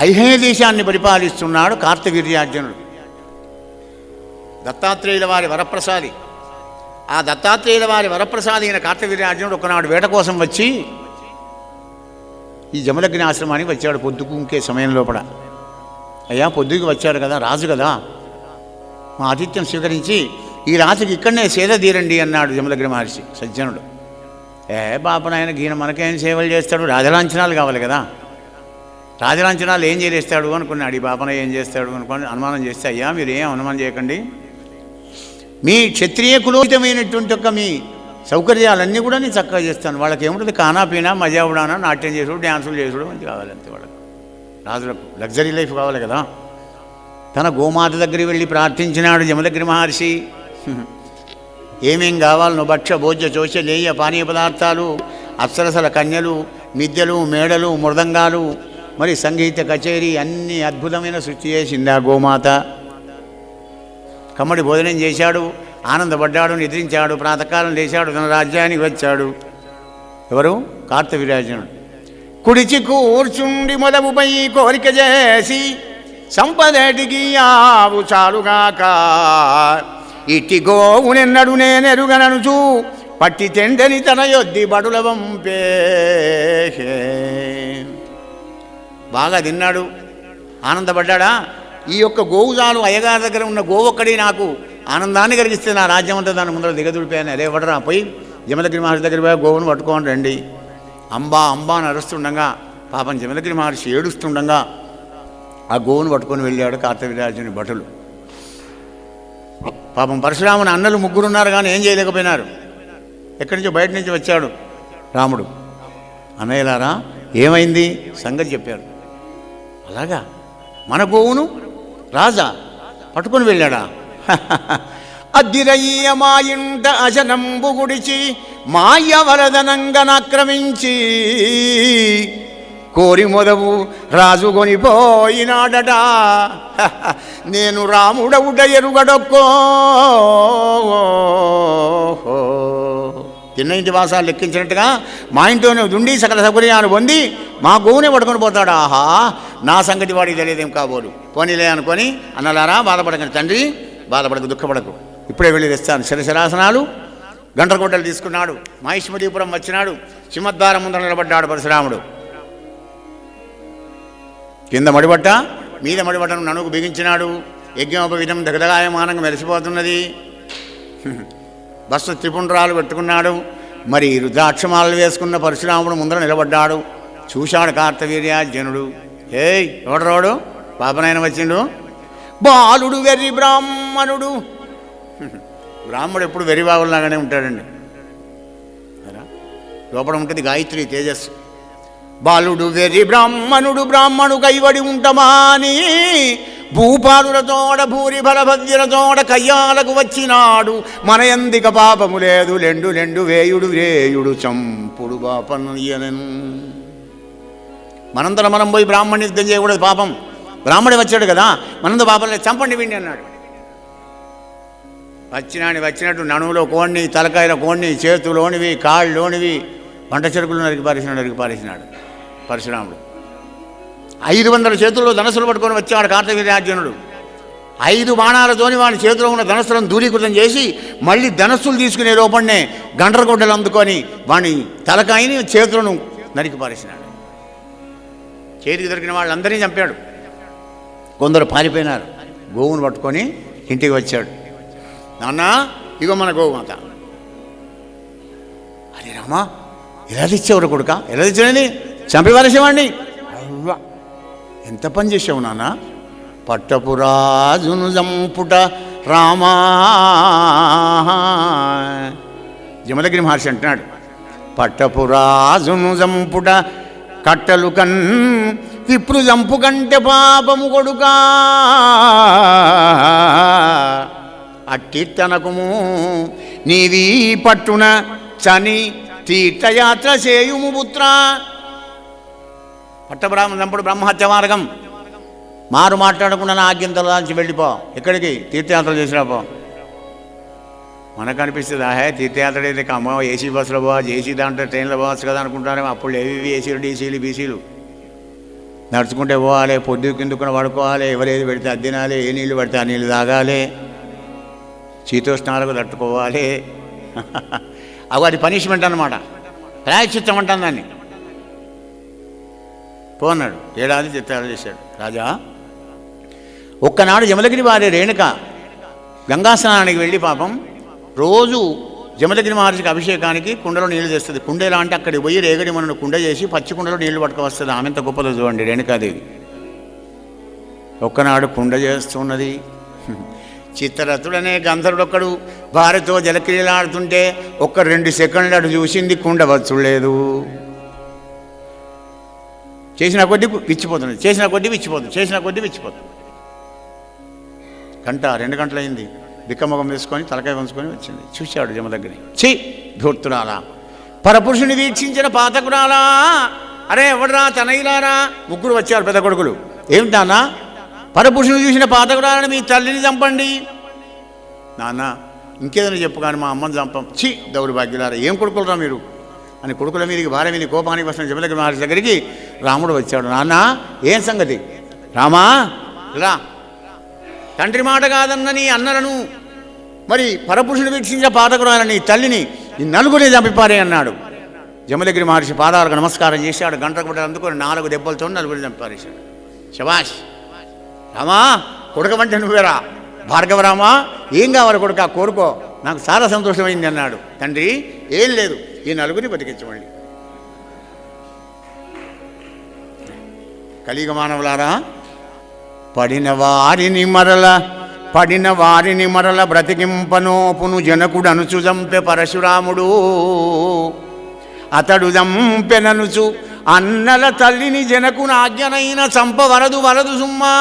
హైహయ దేశాన్ని పరిపాలిస్తున్నాడు కార్తవీర్యార్జునుడు దత్తాత్రేయుల వారి వరప్రసాది. ఆ దత్తాత్రేయుల వారి వరప్రసాది అయిన కార్తవీర్యార్జునుడు ఒకనాడు వేట కోసం వచ్చి ఈ జమలగ్ని ఆశ్రమానికి వచ్చాడు పొద్దుకు ఇంకే సమయం లోపల. అయ్యా పొద్దుకి వచ్చాడు కదా రాజు కదా. మా ఆతిథ్యం స్వీకరించి ఈ రాజుకి ఇక్కడనే సేద తీరండి అన్నాడు జమలగ్ని మహర్షి సజ్జనుడు. ఏ బాపనాయన గీన మనకేం సేవలు చేస్తాడు? రాజలాంఛనాలు కావాలి కదా. రాజలాంఛనాలు ఏం చేస్తాడు అనుకున్నాడు. ఈ బాపన ఏం చేస్తాడు అనుకుని అనుమానం చేస్తే అయ్యా మీరు ఏం అనుమానం చేయకండి. మీ క్షత్రియ కులోచితమైనటువంటి యొక్క మీ సౌకర్యాలన్నీ కూడా నేను చక్కగా చేస్తాను. వాళ్ళకి ఏముంటుంది? కానా పీనా మజా ఉడానా నాట్యం చేసుడు డ్యాన్సులు చేసుడు మంచి కావాలంతే వాళ్ళకి. రాజులకు లగ్జరీ లైఫ్ కావాలి కదా. తన గోమాత దగ్గరికి వెళ్ళి ప్రార్థించినాడు జమదగ్రి మహర్షి. ఏమేం కావాలనో భక్ష్య భోజ్య చోచ లేయ పానీయ పదార్థాలు అప్సరసల కన్యలు మిద్దెలు మేడలు మృదంగాలు మరి సంగీత కచేరీ అన్ని అద్భుతమైన సృష్టి చేసింది ఆ గోమాత. కమ్మడి భోజనం చేశాడు ఆనందపడ్డాడు నిద్రించాడు ప్రాతకాలం లేచాడు తన రాజ్యానికి వచ్చాడు. ఎవరు? కార్తవీరాజనుడు కుడిచి కూర్చుండి మొదముపై కోరిక చేసి సంపదటికి ఆవు చాలుగాక. ఇట్టి గోవునెన్నడు నేనెరుగననుచు పట్టి తెండని తన యొద్ది బడుల వంపే బాగా తిన్నాడు. ఆనందపడ్డాడా? ఈ యొక్క గోవుజాలు అయ్యగారి దగ్గర ఉన్న గోవొక్కడి నాకు ఆనందాన్ని కలిగిస్తే నా రాజ్యం అంతా దాని ముందర దిగదుడిపోయాను. అదే పడరా పోయి జమదగిరి మహర్షి దగ్గర పోయి గోవును పట్టుకోని రండి. అంబా అంబా అని అరుస్తుండగా పాపం జమదగిరి మహర్షి ఏడుస్తుండగా ఆ గోవును పట్టుకొని వెళ్ళాడు కార్తవీరాజుని భటులు. పాపం పరశురాముని అన్నలు ముగ్గురు ఉన్నారు కానీ ఏం చేయలేకపోయినారు. ఎక్కడి నుంచో బయట నుంచి వచ్చాడు రాముడు. అన్నయ్యలారా ఏమైంది? సంగతి చెప్పారు. అలాగా? మన గోవును? రాజా పట్టుకొని వెళ్ళాడా? అద్దిరయ్య మా ఇంట అజనంబు గుడిచి మాయ వరదనంగనాక్రమించి కోరి మొదవు రాజు కొనిపోయినాడట. నేను రాముడవుట ఎరుగడొక్కో. తిన్న ఇంటి వాసాలు లెక్కించినట్టుగా మా ఇంట్లోనే ఉండి సకల సౌకర్యాలు పొంది మా గోవునే పట్టుకొని పోతాడు. ఆహా. నా సంగతి వాడికి తెలియదేం కాబోలు. పోనీలే అనుకొని అన్నలారా బాధపడకండి తండ్రి బాధపడకు దుఃఖపడకు. ఇప్పుడే వెళ్ళి తెస్తాను. శిరశరాసనాలు గంటరగొడ్డలు తీసుకున్నాడు. మహిష్మదీపురం వచ్చినాడు. సింహద్వారం ముందర నిలబడ్డాడు పరశురాముడు. కింద మడిబట్ట మీద మడిబట్టను ననుకు బిగించినాడు. యజ్ఞోపవిధం దగదగాయమానంగా మెరిసిపోతున్నది. బస్సు త్రిపుండ్రాలు పెట్టుకున్నాడు. మరి రుద్రాక్షమాలు వేసుకున్న పరశురాముడు ముందర నిలబడ్డాడు. చూశాడు కార్తవీర్యార్జునుడు ఏయ్ ఎవడరాడు పాపనాయన వచ్చిండు? బాలుడు వెర్రి బ్రాహ్మణుడు. బ్రాహ్మడు ఎప్పుడు వెర్రి బాగులాగానే ఉంటాడండి? లోపల ఉంటుంది గాయత్రి తేజస్సు. బాలుడు వెర్రి బ్రాహ్మణుడు బ్రాహ్మణు కైవడి ఉంటమాని భూపాలులతోడ భూరి బలభద్యులతోడ కయ్యాలకు వచ్చినాడు. మన ఎందిక పాపము లేదు లెండు లెండు వేయుడు వేయుడు చంపుడు బాపనయ్యనను మనంతర మనం పోయి బ్రాహ్మణ్ణి యుద్ధం చేయకూడదు పాపం. బ్రాహ్మణి వచ్చాడు కదా మనంత పాపం లేదు చంపండి వీడిని అన్నాడు. వచ్చినాని వచ్చినట్టు నణువులో కోణ్ణి తలకాయల కోణ్ణి చేతులోనివి కాళ్ళలోనివి వంట చెరుకులు నరికి పారేసినాడు నరికి పారేసినాడు పరశురాముడు. ఐదు వందల చేతుల్లో ధనస్సులు పట్టుకొని వచ్చాడు కార్తవీర్యార్జునుడు ఐదు బాణాలతోని వాడి చేతిలో ఉన్న ధనస్సులను దూరీకృతం చేసి మళ్ళీ ధనస్సులు తీసుకునే లోపలనే గండ్రగొడ్డలు అందుకొని వాని తలకాయని చేతులను నరికి పారేసినాడు. చేతికి దొరికిన వాళ్ళందరినీ చంపాడు. కొందరు పారిపోయినారు. గోవును పట్టుకొని ఇంటికి వచ్చాడు. నాన్న ఇగో మన గోమాత అరే రామా ఎలా తెచ్చావురా కొడుక? ఎలా తెచ్చాడని? చంపి పారేసేవాడిని. అవ్వ ఎంత పని చేసావు నాన్న? పట్టపురాజును జంపుట రామా. జమలగిరి మహర్షి అంటున్నాడు పట్టపురాజును జంపుట కట్టలు కన్ ఇప్పుడు చంపు కంటే పాపము కొడుకా. అట్టి తనకుము నీది పట్టున చని తీర్థయాత్ర చేయుము పుత్ర. పట్టబ్రాహ్మణ చంపుడు బ్రహ్మహత్య మార్గం. మారు మాట్లాడకుండా నా ఆజ్ఞంతల నుంచి వెళ్ళిపో. ఎక్కడికి? తీర్థయాత్ర చేసినా పో. మనకు అనిపిస్తుంది ఆహే తీర్థయాత్ర అయితే అమ్మ ఏసీ బస్సులో పోవచ్చు ఏసీ దాంట్లో ట్రైన్లో పోవచ్చు కదా అనుకుంటారేమో అప్పుడు ఏవి ఏసీలు డీసీలు బీసీలు. నడుచుకుంటే పోవాలి పొద్దు కిందుకుని పడుకోవాలి ఎవరేది పెడితే అది తినాలి ఏ నీళ్ళు పడితే ఆ నీళ్ళు తాగాలి శీతోష్ణాలకు తట్టుకోవాలి. అవి అది పనిష్మెంట్ అనమాట ప్రాయశ్చిత్తం అంటాను దాన్ని. పోన్నాడు ఏడాది చిత్రాలు చేశాడు. రాజా ఒక్కనాడు యమలగిరి వారి రేణుక గంగా స్నానానికి వెళ్ళి పాపం రోజు జమలగిరి మహర్షికి అభిషేకానికి కుండలో నీళ్ళు తెస్తుంది. కుండ ఎలా అంటే అక్కడికి పోయి రేగడి మనను కుండ చేసి పచ్చి కుండలో నీళ్ళు పట్టుకొస్తుంది ఆమె ఎంత గొప్పదో చూడండి రేణుకాదేవి. ఒక్కనాడు కుండ చేస్తున్నది. చిత్తరథుడనే గంధర్వుడొక్కడు భార్యతో జలక్రియలాడుతుంటే ఒక్క రెండు సెకండ్లు అటు చూసింది కుండ వచ్చులేదు. చేసిన కొద్దీ విచ్చిపోతుంది. చేసిన కొద్దీ విచ్చిపోతుంది. చేసిన కొద్దీ విచ్చిపోతుంది. గంట రెండు గంటలైంది. బిక్కమొగం వేసుకొని తలకాయ వంచుకొని వచ్చింది. చూశాడు జమ దగ్గర ఛీ! ధూర్తురాలా. పరపురుషుని వీక్షించిన పాతకురాలా. అరే ఎవడరా తనయులారా? ముగ్గురు వచ్చారు పెద్ద కొడుకులు. ఏమిటానా పరపురుషుని చూసిన పాతకురాలని మీ తల్లిని చంపండి. నాన్న ఇంకేదైనా చెప్పు కానీ మా అమ్మని చంపం. ఛీ దౌర్భాగ్యులారా ఏం కొడుకులరా మీరు? అని కొడుకుల మీదకి భార్య మీద కోపానికి వస్తున్న జమలకి మహర్షి దగ్గరికి రాముడు వచ్చాడు. నాన్న ఏం సంగతి? రామా రా. తండ్రి మాట కాదన్న నీ అన్నలను మరి పరపురుషుడు వీక్షించిన పాతకురాల నీ తల్లిని ఈ నలుగురిని చంపిపారే అన్నాడు. జమలగిరి మహర్షి పాదాలకు నమస్కారం చేశాడు. గంటకు బిడ్డలు అందుకొని నాలుగు దెబ్బలతో నలుగురిని చంపారేశాడు. శభాష్! రామా కొడుకమంటే నువ్వేరా? భార్గవరామా ఏం కావాలి కొడుక కోరుకో. నాకు చాలా సంతోషమైంది అన్నాడు. తండ్రి ఏం లేదు. ఈ నలుగురిని బతికించమండి. కలియుగ మానవులారా పడిన వారిని మరల పడిన వారిని మరల బ్రతికింపనోపును జనకుడనుచు చంపె పరశురాముడు. అతడు చంపెననుచు అన్నల తల్లిని జనకుని ఆజ్ఞనైన చంప వరదు వరదు సుమ్మా.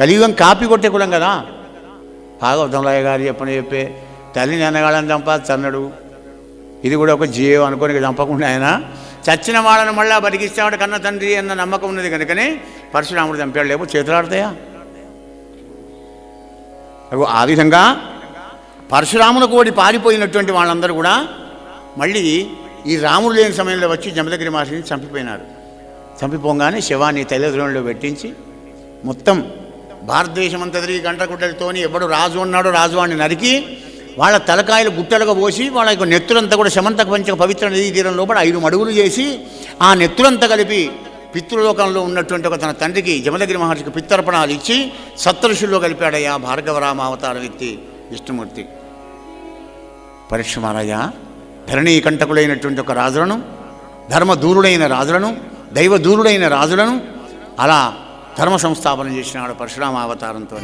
కలియుగం కాపీ కొట్టే కులం కదా. భాగవతంరాయ గారు చెప్పని చెప్పే తల్లిని అన్నగాళ్ళని చంపా చన్నడు ఇది కూడా ఒక జీవం అనుకోని చంపకుండా ఆయన చచ్చిన వాళ్ళని మళ్ళా బతికిస్తాడు కన్న తండ్రి అన్న నమ్మకం ఉన్నది కనుకనే పరశురాముడు చంపాడు లేకపోతే చేతులాడతాయా? ఆ విధంగా పరశురామును కోడి పారిపోయినటువంటి వాళ్ళందరూ కూడా మళ్ళీ ఈ రాముడు లేని సమయంలో వచ్చి జమదగిరి మహర్షిని చంపిపోయినారు. చంపిపోగానే శవాన్ని తల్లిదండ్రులలో పెట్టించి మొత్తం భారతదేశం అంతా తిరిగి గంటగుడ్డలతోని ఎవడు రాజు ఉన్నాడో రాజు వాడిని నరికి వాళ్ళ తలకాయలు గుట్టలుగా పోసి వాళ్ళ యొక్క నెత్తులంతా కూడా శమంతక పంచక పవిత్ర నదీ తీరం లోపల ఐదు మడుగులు చేసి ఆ నెత్తులంతా కలిపి పితృలోకంలో ఉన్నటువంటి ఒక తన తండ్రికి జమదగిరి మహర్షికి పిత్తర్పణాలు ఇచ్చి సప్తఋషుల్లో కలిపాడయ్యా భార్గవరామ అవతార వ్యక్తి విష్ణుమూర్తి. పరీక్ష మహారాజా ధరణీ కంటకులైనటువంటి ఒక రాజులను ధర్మదూరుడైన రాజులను దైవదూరుడైన రాజులను అలా ధర్మ సంస్థాపన చేసినాడు పరశురామ అవతారంతో